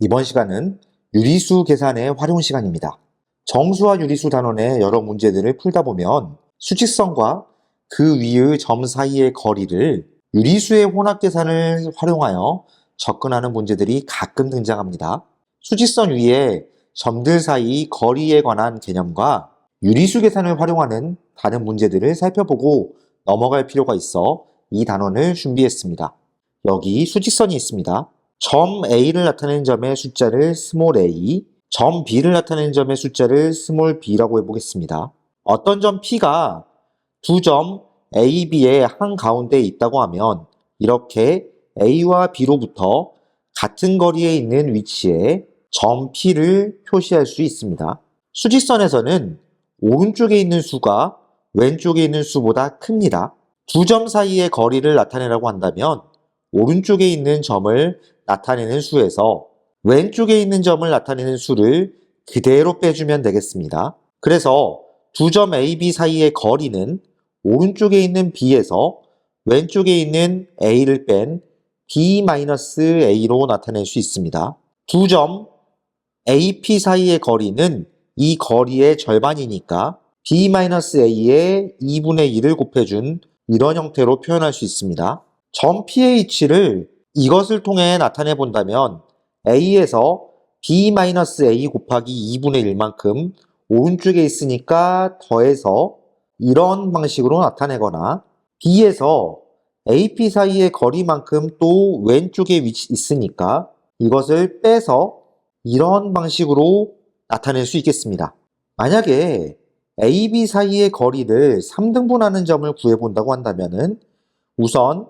이번 시간은 유리수 계산의 활용 시간입니다. 정수와 유리수 단원의 여러 문제들을 풀다 보면 수직선과 그 위의 점 사이의 거리를 유리수의 혼합 계산을 활용하여 접근하는 문제들이 가끔 등장합니다. 수직선 위에 점들 사이 거리에 관한 개념과 유리수 계산을 활용하는 다른 문제들을 살펴보고 넘어갈 필요가 있어 이 단원을 준비했습니다. 여기 수직선이 있습니다. 점 A를 나타내는 점의 숫자를 스몰 a, 점 B를 나타내는 점의 숫자를 스몰 b라고 해보겠습니다. 어떤 점 P가 두 점 A, B의 한 가운데에 있다고 하면 이렇게 A와 B로부터 같은 거리에 있는 위치에 점 P를 표시할 수 있습니다. 수직선에서는 오른쪽에 있는 수가 왼쪽에 있는 수보다 큽니다. 두 점 사이의 거리를 나타내라고 한다면 오른쪽에 있는 점을 나타내는 수에서 왼쪽에 있는 점을 나타내는 수를 그대로 빼주면 되겠습니다. 그래서 두 점 A, B 사이의 거리는 오른쪽에 있는 B에서 왼쪽에 있는 A를 뺀 B-A로 나타낼 수 있습니다. 두 점 AP 사이의 거리는 이 거리의 절반이니까 B-A의 2분의 1을 곱해준 이런 형태로 표현할 수 있습니다. 점 PH를 이것을 통해 나타내 본다면 A에서 B-A 곱하기 2분의 1만큼 오른쪽에 있으니까 더해서 이런 방식으로 나타내거나 B에서 AP 사이의 거리만큼 또 왼쪽에 위치 있으니까 이것을 빼서 이런 방식으로 나타낼 수 있겠습니다. 만약에 AB 사이의 거리를 3등분하는 점을 구해본다고 한다면 은 우선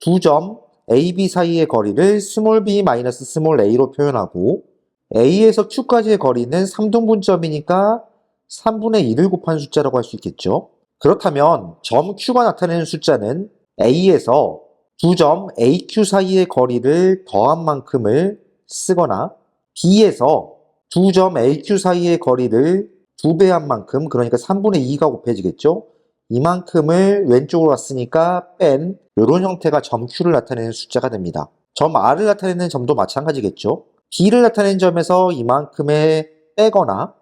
두 점 AB 사이의 거리를 스몰 b 마이너스 스몰 a로 표현하고 A에서 Q까지의 거리는 3등분점이니까 3분의 1을 곱한 숫자라고 할 수 있겠죠. 그렇다면 점 Q가 나타내는 숫자는 A에서 두 점 AQ 사이의 거리를 더한 만큼을 쓰거나 B에서 두 점 AQ 사이의 거리를 두 배 한 만큼 그러니까 3분의 2가 곱해지겠죠. 이만큼을 왼쪽으로 왔으니까 뺀 이런 형태가 점 Q를 나타내는 숫자가 됩니다. 점 R을 나타내는 점도 마찬가지겠죠. B를 나타내는 점에서 이만큼을 빼거나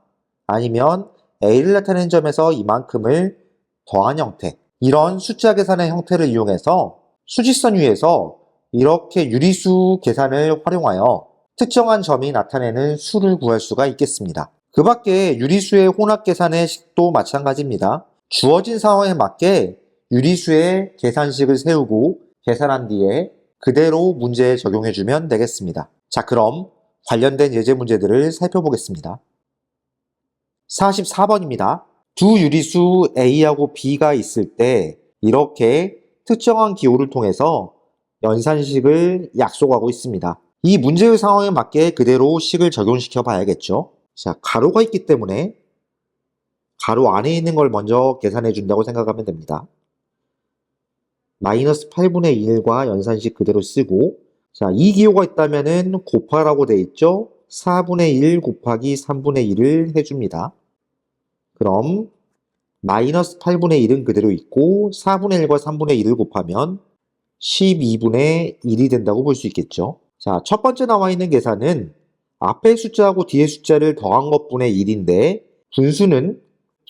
아니면 A를 나타내는 점에서 이만큼을 더한 형태 이런 숫자 계산의 형태를 이용해서 수직선 위에서 이렇게 유리수 계산을 활용하여 특정한 점이 나타내는 수를 구할 수가 있겠습니다. 그 밖에 유리수의 혼합 계산의 식도 마찬가지입니다. 주어진 상황에 맞게 유리수의 계산식을 세우고 계산한 뒤에 그대로 문제에 적용해주면 되겠습니다. 자, 그럼 관련된 예제 문제들을 살펴보겠습니다. 44번입니다. 두 유리수 A하고 B가 있을 때 이렇게 특정한 기호를 통해서 연산식을 약속하고 있습니다. 이 문제의 상황에 맞게 그대로 식을 적용시켜 봐야겠죠. 자, 가로가 있기 때문에 가로 안에 있는 걸 먼저 계산해 준다고 생각하면 됩니다. 마이너스 8분의 1과 연산식 그대로 쓰고 자, 이 기호가 있다면은 곱하라고 돼 있죠. 4분의 1 곱하기 3분의 1을 해줍니다. 그럼 마이너스 8분의 1은 그대로 있고 4분의 1과 3분의 1을 곱하면 12분의 1이 된다고 볼 수 있겠죠. 자, 첫 번째 나와 있는 계산은 앞의 숫자하고 뒤의 숫자를 더한 것분의 1인데 분수는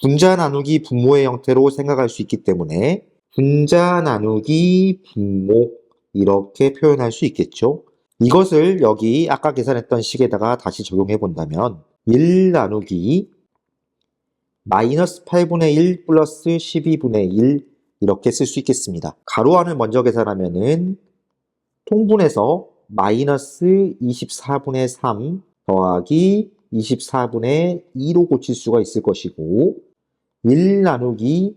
분자 나누기 분모의 형태로 생각할 수 있기 때문에 분자 나누기 분모 이렇게 표현할 수 있겠죠. 이것을 여기 아까 계산했던 식에다가 다시 적용해 본다면 1 나누기 마이너스 8분의 1 플러스 12분의 1 이렇게 쓸 수 있겠습니다. 가로 안을 먼저 계산하면은 통분해서 마이너스 24분의 3 더하기 24분의 2로 고칠 수가 있을 것이고 1 나누기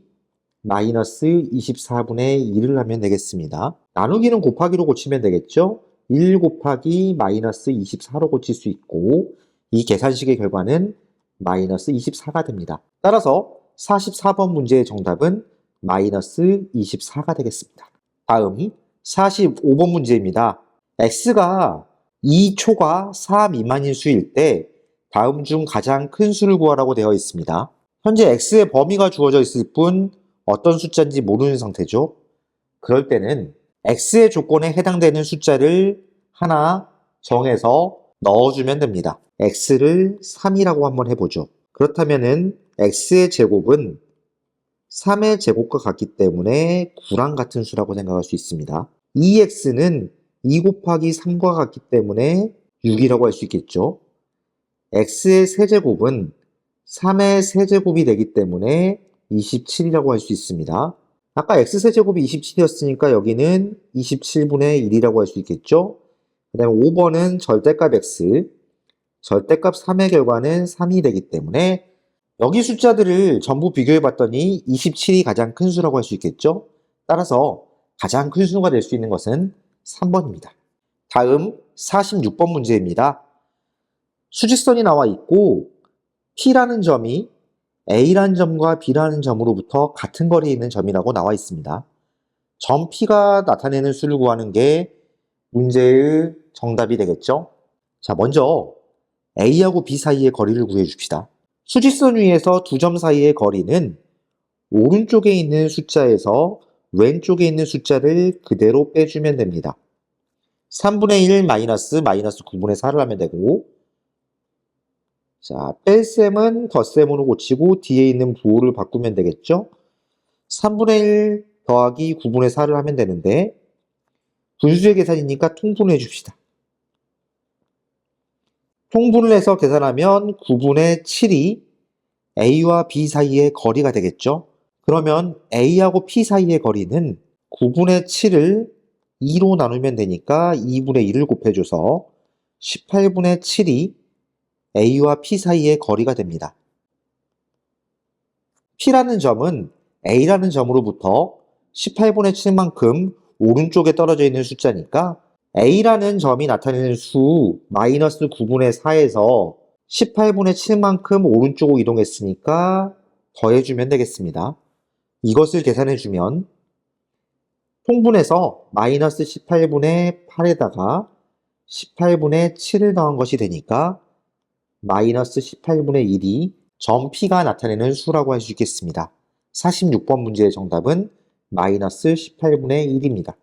마이너스 24분의 1을 하면 되겠습니다. 나누기는 곱하기로 고치면 되겠죠? 1 곱하기 마이너스 24로 고칠 수 있고 이 계산식의 결과는 마이너스 24가 됩니다. 따라서 44번 문제의 정답은 마이너스 24가 되겠습니다. 다음 45번 문제입니다. x가 2초가 4 미만인 수일 때 다음 중 가장 큰 수를 구하라고 되어 있습니다. 현재 x의 범위가 주어져 있을 뿐 어떤 숫자인지 모르는 상태죠. 그럴 때는 x의 조건에 해당되는 숫자를 하나 정해서 넣어주면 됩니다. x를 3이라고 한번 해보죠. 그렇다면은 x의 제곱은 3의 제곱과 같기 때문에 9랑 같은 수라고 생각할 수 있습니다. 2x는 2 곱하기 3과 같기 때문에 6이라고 할 수 있겠죠. X의 세제곱은 3의 세제곱이 되기 때문에 27이라고 할 수 있습니다. 아까 x 세제곱이 27이었으니까 여기는 27분의 1이라고 할 수 있겠죠. 그 다음에 5번은 절대값 x, 절대값 3의 결과는 3이 되기 때문에 여기 숫자들을 전부 비교해 봤더니 27이 가장 큰 수라고 할 수 있겠죠. 따라서 가장 큰 수가 될 수 있는 것은 3번입니다. 다음 46번 문제입니다. 수직선이 나와 있고 P라는 점이 A라는 점과 B라는 점으로부터 같은 거리에 있는 점이라고 나와 있습니다. 점 P가 나타내는 수를 구하는 게 문제의 정답이 되겠죠? 자, 먼저 A하고 B 사이의 거리를 구해 줍시다. 수직선 위에서 두 점 사이의 거리는 오른쪽에 있는 숫자에서 왼쪽에 있는 숫자를 그대로 빼주면 됩니다. 3분의 1 마이너스 마이너스 9분의 4를 하면 되고 자, 뺄셈은 덧셈으로 고치고 뒤에 있는 부호를 바꾸면 되겠죠? 3분의 1 더하기 9분의 4를 하면 되는데 분수의 계산이니까 통분해 줍시다. 통분을 해서 계산하면 9분의 7이 A와 B 사이의 거리가 되겠죠? 그러면 A하고 P 사이의 거리는 9분의 7을 2로 나누면 되니까 2분의 1을 곱해줘서 18분의 7이 A와 P 사이의 거리가 됩니다. P라는 점은 A라는 점으로부터 18분의 7만큼 오른쪽에 떨어져 있는 숫자니까 A라는 점이 나타내는 수 마이너스 9분의 4에서 18분의 7만큼 오른쪽으로 이동했으니까 더해주면 되겠습니다. 이것을 계산해주면 통분해서 마이너스 18분의 8에다가 18분의 7을 더한 것이 되니까 마이너스 18분의 1이 점 P가 나타내는 수라고 할 수 있겠습니다. 46번 문제의 정답은 마이너스 18분의 1입니다.